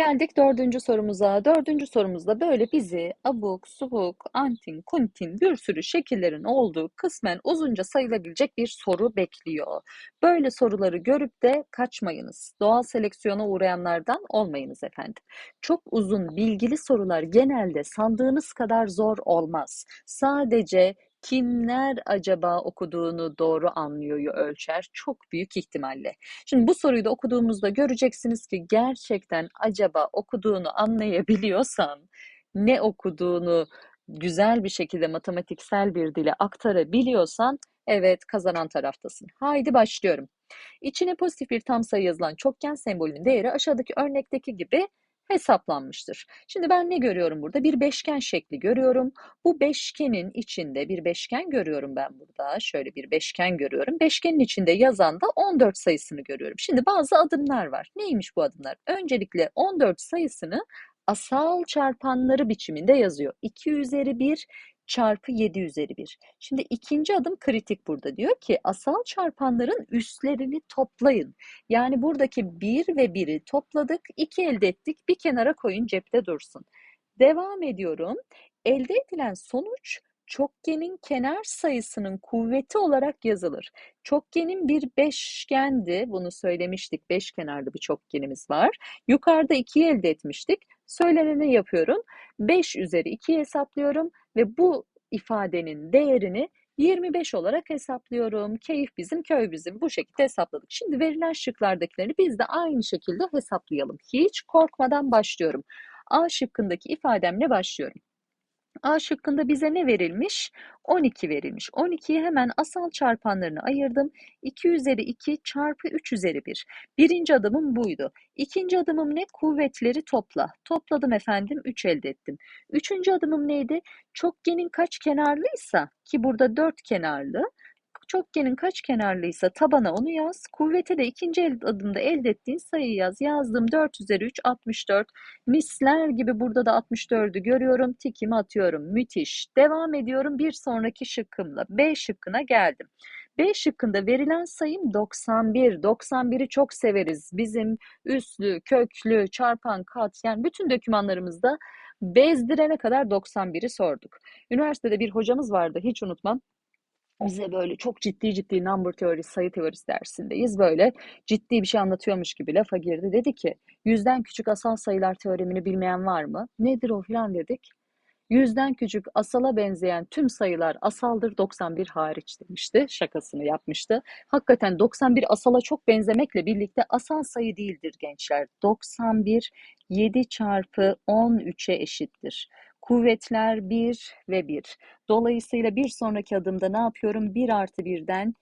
Geldik dördüncü sorumuza. Dördüncü sorumuzda böyle bizi abuk, subuk, antin, kuntin bir sürü şekillerin olduğu kısmen uzunca sayılabilecek bir soru bekliyor. Böyle soruları görüp de kaçmayınız. Doğal seleksiyona uğrayanlardan olmayınız efendim. Çok uzun bilgili sorular genelde sandığınız kadar zor olmaz. Sadece kimler acaba okuduğunu doğru anlıyor ölçer çok büyük ihtimalle. Şimdi bu soruyu da okuduğumuzda göreceksiniz ki gerçekten acaba okuduğunu anlayabiliyorsan, ne okuduğunu güzel bir şekilde matematiksel bir dile aktarabiliyorsan evet kazanan taraftasın. Haydi başlıyorum. İçine pozitif bir tam sayı yazılan çokgen sembolünün değeri aşağıdaki örnekteki gibi hesaplanmıştır. Şimdi ben ne görüyorum burada? Bir beşgen şekli görüyorum. Bu beşgenin içinde bir beşgen görüyorum ben burada. Şöyle bir beşgen görüyorum. Beşgenin içinde yazan da 14 sayısını görüyorum. Şimdi bazı adımlar var. Neymiş bu adımlar? Öncelikle 14 sayısını asal çarpanları biçiminde yazıyor. 2 üzeri 1 çarpı 7 üzeri 1. Şimdi ikinci adım kritik burada. Diyor ki asal çarpanların üstlerini toplayın. Yani buradaki 1 ve 1'i topladık, 2 elde ettik. Bir kenara koyun cepte dursun. Devam ediyorum. Elde edilen sonuç çokgenin kenar sayısının kuvveti olarak yazılır. Çokgenin bir beşgendi. Bunu söylemiştik. Beş kenarlı bir çokgenimiz var. Yukarıda 2'yi elde etmiştik. Söyleneni yapıyorum. 5 üzeri 2'yi hesaplıyorum ve bu ifadenin değerini 25 olarak hesaplıyorum. Keyif bizim, köy bizim. Bu şekilde hesapladık. Şimdi verilen şıklardakileri biz de aynı şekilde hesaplayalım. Hiç korkmadan başlıyorum. A şıkkındaki ifademle başlıyorum. A şıkkında bize ne verilmiş? 12 verilmiş. 12'yi hemen asal çarpanlarını ayırdım. 2 üzeri 2 çarpı 3 üzeri 1. Birinci adımım buydu. İkinci adımım ne? Kuvvetleri topla. Topladım efendim 3 elde ettim. Üçüncü adımım neydi? Çokgenin kaç kenarlıysa ki burada 4 kenarlı çokgenin kaç kenarlıysa tabana onu yaz. Kuvvete de ikinci adımda elde ettiğin sayıyı yaz. Yazdım 4 üzeri 3 64. Misler gibi burada da 64'ü görüyorum. Tikimi atıyorum. Müthiş. Devam ediyorum bir sonraki şıkkımla. B şıkkına geldim. B şıkkında verilen sayım 91. 91'i çok severiz. Bizim üslü, köklü, çarpan, kat yani bütün dokümanlarımızda bezdirene kadar 91'i sorduk. Üniversitede bir hocamız vardı hiç unutmam bize böyle çok ciddi ciddi number teorisi, sayı teorisi dersindeyiz. Böyle ciddi bir şey anlatıyormuş gibi lafa girdi. Dedi ki yüzden küçük asal sayılar teoremini bilmeyen var mı? Nedir o filan dedik. Yüzden küçük asala benzeyen tüm sayılar asaldır 91 hariç demişti. Şakasını yapmıştı. Hakikaten 91 asala çok benzemekle birlikte asal sayı değildir gençler. 91 7 çarpı 13'e eşittir. Kuvvetler 1 ve 1. Dolayısıyla bir sonraki adımda ne yapıyorum? 1 artı 1'den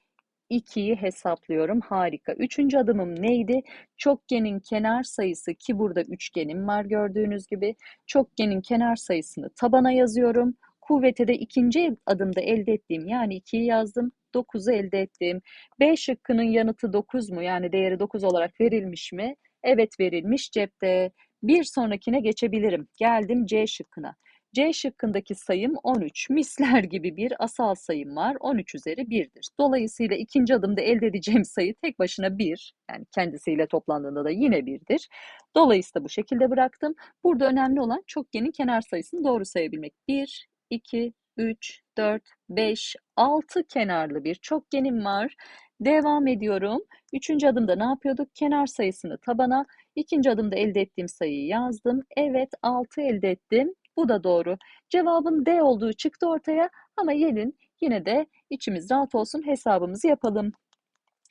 2'yi hesaplıyorum. Harika. Üçüncü adımım neydi? Çokgenin kenar sayısı ki burada üçgenim var gördüğünüz gibi. Çokgenin kenar sayısını tabana yazıyorum. Kuvvete de ikinci adımda elde ettiğim yani 2'yi yazdım. 9'u elde ettim. B şıkkının yanıtı 9 mu? Yani değeri 9 olarak verilmiş mi? Evet verilmiş cepte. Bir sonrakine geçebilirim. Geldim C şıkkına. C şıkkındaki sayım 13. Misler gibi bir asal sayım var. 13 üzeri 1'dir. Dolayısıyla ikinci adımda elde edeceğim sayı tek başına 1. Yani kendisiyle toplandığında da yine 1'dir. Dolayısıyla bu şekilde bıraktım. Burada önemli olan çokgenin kenar sayısını doğru sayabilmek. 1, 2, 3, 4, 5, 6 kenarlı bir çokgenim var. Devam ediyorum. Üçüncü adımda ne yapıyorduk? Kenar sayısını tabana, ikinci adımda elde ettiğim sayıyı yazdım. Evet 6 elde ettim. Bu da doğru. Cevabın D olduğu çıktı ortaya ama gelin yine de içimiz rahat olsun hesabımızı yapalım.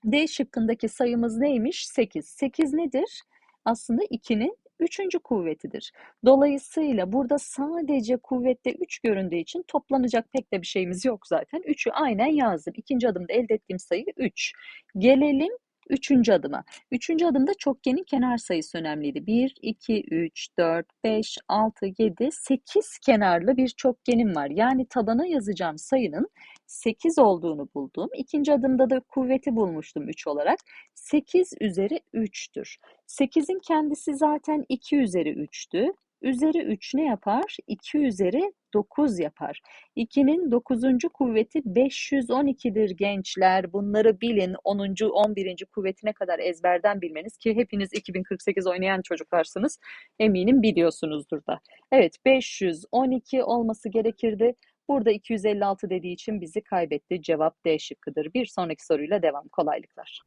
D şıkkındaki sayımız neymiş? 8. 8 nedir? Aslında 2'nin üçüncü kuvvetidir. Dolayısıyla burada sadece kuvvette 3 göründüğü için toplanacak pek de bir şeyimiz yok zaten. 3'ü aynen yazdım. İkinci adımda elde ettiğim sayı 3. Gelelim Üçüncü adıma. Üçüncü adımda çokgenin kenar sayısı önemliydi. 1, 2, 3, 4, 5, 6, 7, 8 kenarlı bir çokgenim var. Yani tabana yazacağım sayının 8 olduğunu buldum. İkinci adımda da kuvveti bulmuştum 3 olarak. 8 üzeri 3'tür. 8'in kendisi zaten 2 üzeri 3'tü. Üzeri 3 ne yapar? 2 üzeri 9 yapar. 2'nin 9. kuvveti 512'dir gençler. Bunları bilin. 10. 11. kuvvetine kadar ezberden bilmeniz ki hepiniz 2048 oynayan çocuklarsınız. Eminim biliyorsunuzdur da. Evet 512 olması gerekirdi. Burada 256 dediği için bizi kaybetti. Cevap D şıkkıdır. Bir sonraki soruyla devam. Kolaylıklar.